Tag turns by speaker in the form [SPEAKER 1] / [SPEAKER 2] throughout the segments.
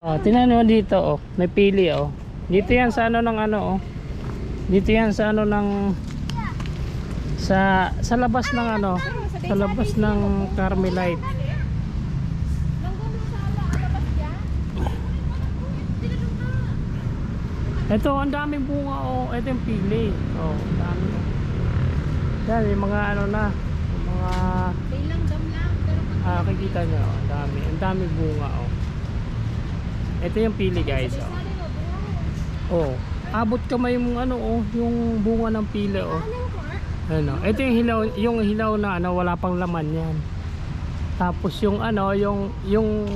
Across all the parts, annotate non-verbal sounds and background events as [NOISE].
[SPEAKER 1] Oh, tingnan mo dito oh, may pili oh. Dito yan sa ano ng ano oh. Dito yan sa ano ng sa sa labas ng ano, sa labas ng Carmelite. Ito, ang daming bunga oh. Ito yung pili. Oh, ang dami. oh. Yan, yung mga ano na, yung mga
[SPEAKER 2] Ilang dam lang. Pero
[SPEAKER 1] ah, kikita nyo, oh, ang dami. Ang dami bunga oh. Ito yung pili guys oh. Oh, abot kamay yung ano oh, yung bunga ng pili oh. Ano, ito yung hilaw, yung hilaw na ano, wala pang laman 'yan. Tapos yung ano, yung yung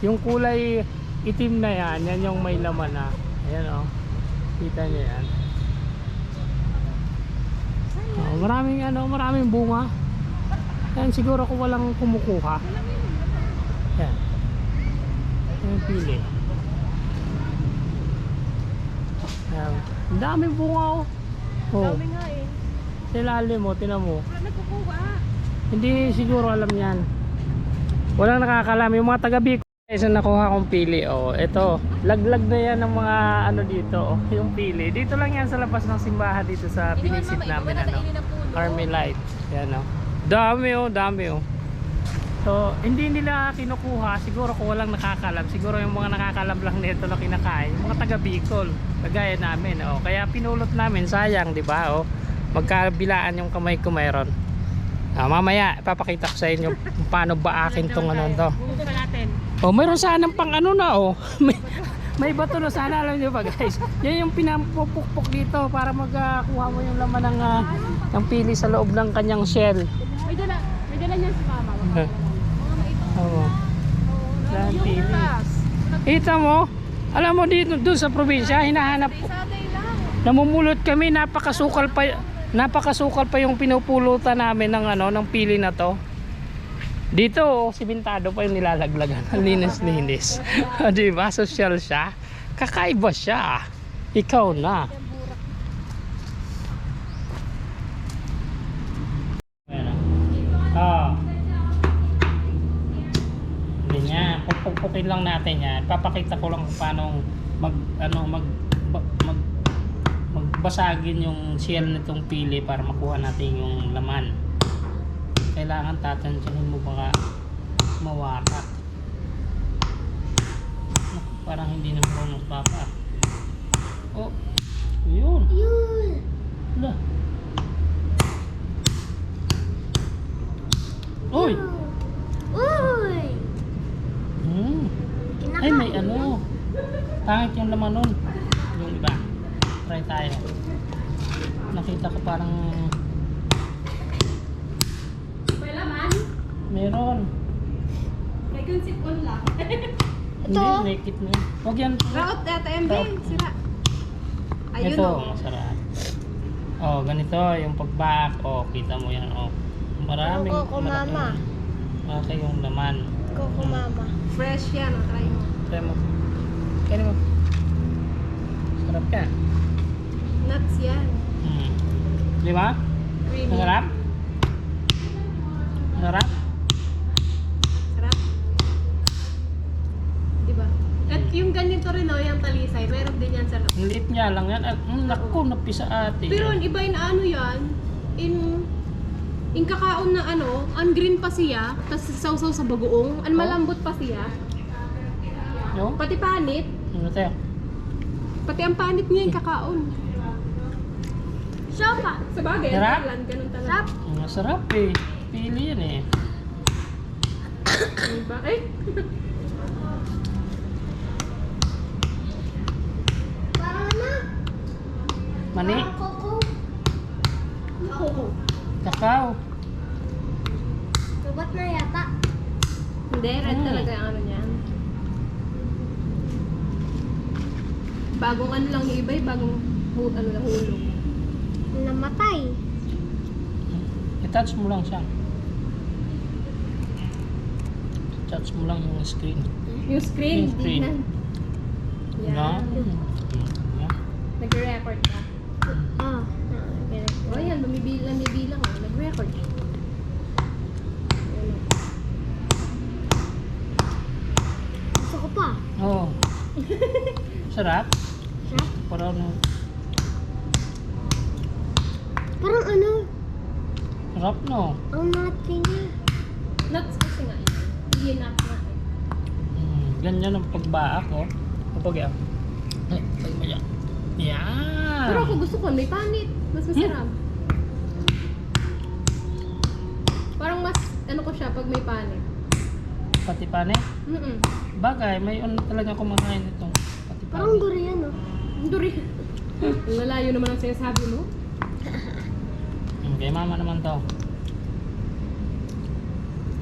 [SPEAKER 1] yung kulay itim na 'yan, yan yung may laman na. Ayan oh. Kita niyo 'yan. Oh, maraming ano, maraming bunga. Yan siguro kung walang kumukuha. Yan. Yung pili. Yan. Ang daming bunga oh. Oh.
[SPEAKER 2] Dami nga eh.
[SPEAKER 1] Sa ilalim mo, tinan mo.
[SPEAKER 2] Wala nagkukuha.
[SPEAKER 1] Hindi siguro alam yan. Walang nakakalam. Yung mga taga Bicol, guys, ang nakuha kong pili. Oh, ito. Laglag na yan ng mga ano dito. Oh, yung pili. Dito lang yan sa labas ng simbahan dito sa pinisit namin. Ano, Carmelite. Yan oh. Dami oh, dami oh. So, hindi nila kinukuha. Siguro kung walang nakakalam. Siguro yung mga nakakalam lang nito na kinakain. Yung mga taga Bicol. Kagaya namin. Oh. Kaya pinulot namin. Sayang, di ba? Oh. Magkabilaan yung kamay ko mayroon. Ah, mamaya, ipapakita ko sa inyo kung paano ba akin tong ano to. Oh, mayroon sanang pang ano na oh. [LAUGHS] may, may bato na sana alam niyo ba guys. Yan yung pinampupukpok dito para magkuha mo yung laman ng ah, ng pili sa loob ng kanyang shell.
[SPEAKER 2] May dala, may dala niyan si mama.
[SPEAKER 1] Huh?
[SPEAKER 2] Mga maitong.
[SPEAKER 1] Oo.
[SPEAKER 2] Yung
[SPEAKER 1] pili. Kita mo? Alam mo dito doon sa probinsya hinahanap
[SPEAKER 2] lang.
[SPEAKER 1] namumulot kami napakasukal pa napakasukal pa yung pinupulutan namin ng ano ng pili na to. Dito oh, simentado pa yung nilalaglagan. Linis-linis. [LAUGHS] Di ba? Social siya. Kakaiba siya. Ikaw na. Pupukpukin lang natin yan. Papakita ko lang kung paano mag ano mag mag magbasagin yung shell nitong pili para makuha natin yung laman. Kailangan tatansyahin mo baka mawaka. Naku, Parang hindi na marunong papa. Oh, yun.
[SPEAKER 2] Yun.
[SPEAKER 1] Wala. Uy. Hmm. Ay, may ano. Pangit yung laman nun. Yung iba. Try tayo. Nakita ko parang
[SPEAKER 2] May laman?
[SPEAKER 1] meron.
[SPEAKER 2] May kunsipon lang.
[SPEAKER 1] Hindi, naked na. yun. Huwag yan.
[SPEAKER 2] Raot data MB. Sira. Ayun
[SPEAKER 1] Ito,
[SPEAKER 2] o.
[SPEAKER 1] masarap. Oh, ganito yung pagback. Oh, kita mo yan. Oh. Maraming
[SPEAKER 2] Coco mama.
[SPEAKER 1] Malaki yung laman.
[SPEAKER 2] Coco mama. Fresh yan. O, try mo.
[SPEAKER 1] Try mo. Kaya mo. Sarap ka.
[SPEAKER 2] Nuts yan.
[SPEAKER 1] Hmm. Di ba?
[SPEAKER 2] Creamy.
[SPEAKER 1] Masarap? Masarap?
[SPEAKER 2] Sarap. Diba? At yung ganito rin o, yung talisay, meron din yan sa loob.
[SPEAKER 1] Ang liit niya lang yan. At, mm, naku, napisa ate.
[SPEAKER 2] Pero ang iba yung ano yan, in in kakaon na ano, ang green pa siya, tapos sausaw sa bagoong, ang malambot pa siya.
[SPEAKER 1] Yung?
[SPEAKER 2] Pati panit,
[SPEAKER 1] Ano tayo?
[SPEAKER 2] pati ang panit niya yung kakaon. Sopa! Sa bagay, ang
[SPEAKER 1] Sarap?
[SPEAKER 2] Ganun talaga.
[SPEAKER 1] Mm, Masarap eh. Pili yan eh.
[SPEAKER 2] Diba?
[SPEAKER 1] Mani? Kakao?
[SPEAKER 3] Na yata.
[SPEAKER 2] Hindi, red talaga yung ano niyan. Bagong ano lang yung iba, eh, bagong hu- ano lang hulog.
[SPEAKER 3] Namatay.
[SPEAKER 1] I-touch mo lang siya. Touch mo lang yung screen.
[SPEAKER 2] Yung screen,
[SPEAKER 1] Yung screen.
[SPEAKER 2] na.
[SPEAKER 1] Yan.
[SPEAKER 2] Nag-record ka.
[SPEAKER 3] Ah.
[SPEAKER 2] O yan, bumibilang, bumibilang. Oh. Nag-record. Ayun, oh.
[SPEAKER 3] Gusto ko pa.
[SPEAKER 1] Oh, [LAUGHS] Sarap. Parang ano.
[SPEAKER 3] Parang ano,
[SPEAKER 1] Sarap no.
[SPEAKER 3] ang natin niya.
[SPEAKER 2] Nuts kasi nga eh. Hindi nut nga eh.
[SPEAKER 1] Mm, ganyan ang pagbaak oh. Kapag yan. Ay, ay, ay, ay. Yan.
[SPEAKER 2] Pero ako gusto ko, may panit. Mas masarap. Parang mas, ano ko siya, pag may panit.
[SPEAKER 1] Pati pane.
[SPEAKER 2] Mm-mm.
[SPEAKER 1] Bagay, may ano talaga kumakain nito. Pati
[SPEAKER 3] Parang no?
[SPEAKER 2] Ang duri. Ang lalayo naman ang sinasabi mo.
[SPEAKER 1] Mm, kay mama naman to.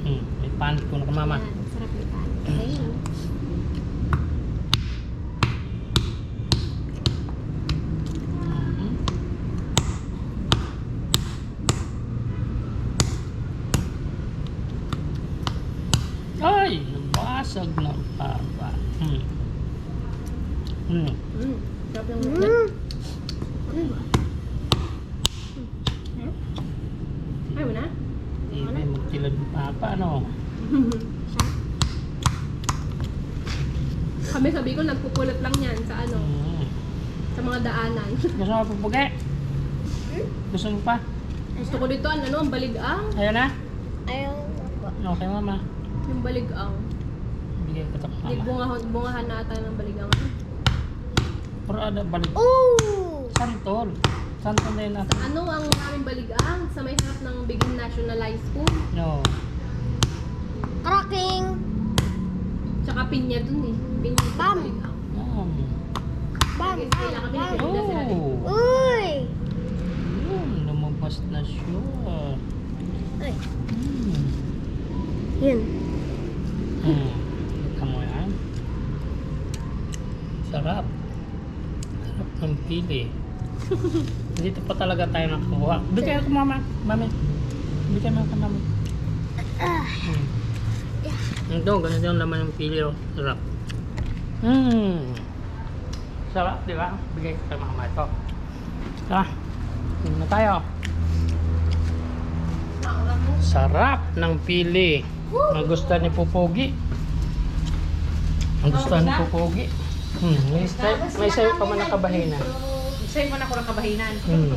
[SPEAKER 1] Mm, may panit ko na kay mama.
[SPEAKER 2] Yan, sarap may panit. Ayun.
[SPEAKER 1] Mhm. Ay, nabasag na papa. Hmm. Hmm.
[SPEAKER 2] Mm. Sarap yung
[SPEAKER 3] Mm.
[SPEAKER 2] Ayaw mo na?
[SPEAKER 1] Hindi may magtilad papa, ano?
[SPEAKER 2] Kami sabi ko, nagpupulot lang yan sa ano,
[SPEAKER 1] Hmm.
[SPEAKER 2] sa mga daanan.
[SPEAKER 1] Gusto mo pupugi? Gusto mo pa?
[SPEAKER 2] Gusto ko dito, ano, ang baligang.
[SPEAKER 1] Na?
[SPEAKER 3] Ayaw na po.
[SPEAKER 1] Okay, mama.
[SPEAKER 2] Yung baligang.
[SPEAKER 1] Bigay ko ito mama.
[SPEAKER 2] bungahan, bungahan na ata ng baligang.
[SPEAKER 1] Pero ada balik.
[SPEAKER 3] Oh!
[SPEAKER 1] Santol. Santol na yun natin.
[SPEAKER 2] Ano ang maraming baligang sa may harap ng Bigin National High School?
[SPEAKER 1] No.
[SPEAKER 3] Cracking!
[SPEAKER 2] Tsaka pinya dun eh. Pinya sa
[SPEAKER 3] Bam! Bam! Bam!
[SPEAKER 2] dito.
[SPEAKER 1] Oh.
[SPEAKER 3] Uy!
[SPEAKER 1] Yun, lumabas na siya.
[SPEAKER 3] Ay,
[SPEAKER 1] Hmm.
[SPEAKER 3] yun.
[SPEAKER 1] Hmm. Kita mo yan? Sarap. Sarap ng pili. Dito pa talaga tayo nakuha. Bigay ako mama. Mami. Bigay mo ka mami.
[SPEAKER 3] Ah,
[SPEAKER 1] Hmm. Ito, ganito yung laman ng pili. Oh. Sarap. Hmm. Sarap, di ba? Bigay kay mama ito. Ah. Tingnan na tayo. Sarap ng pili. Gusto ni Pupogi. Gusto ni Pupogi. Hmm, may, may, may sayo pa man nakabahina.
[SPEAKER 4] Sa'yo mo na ako nakabahinan.
[SPEAKER 1] Hmm.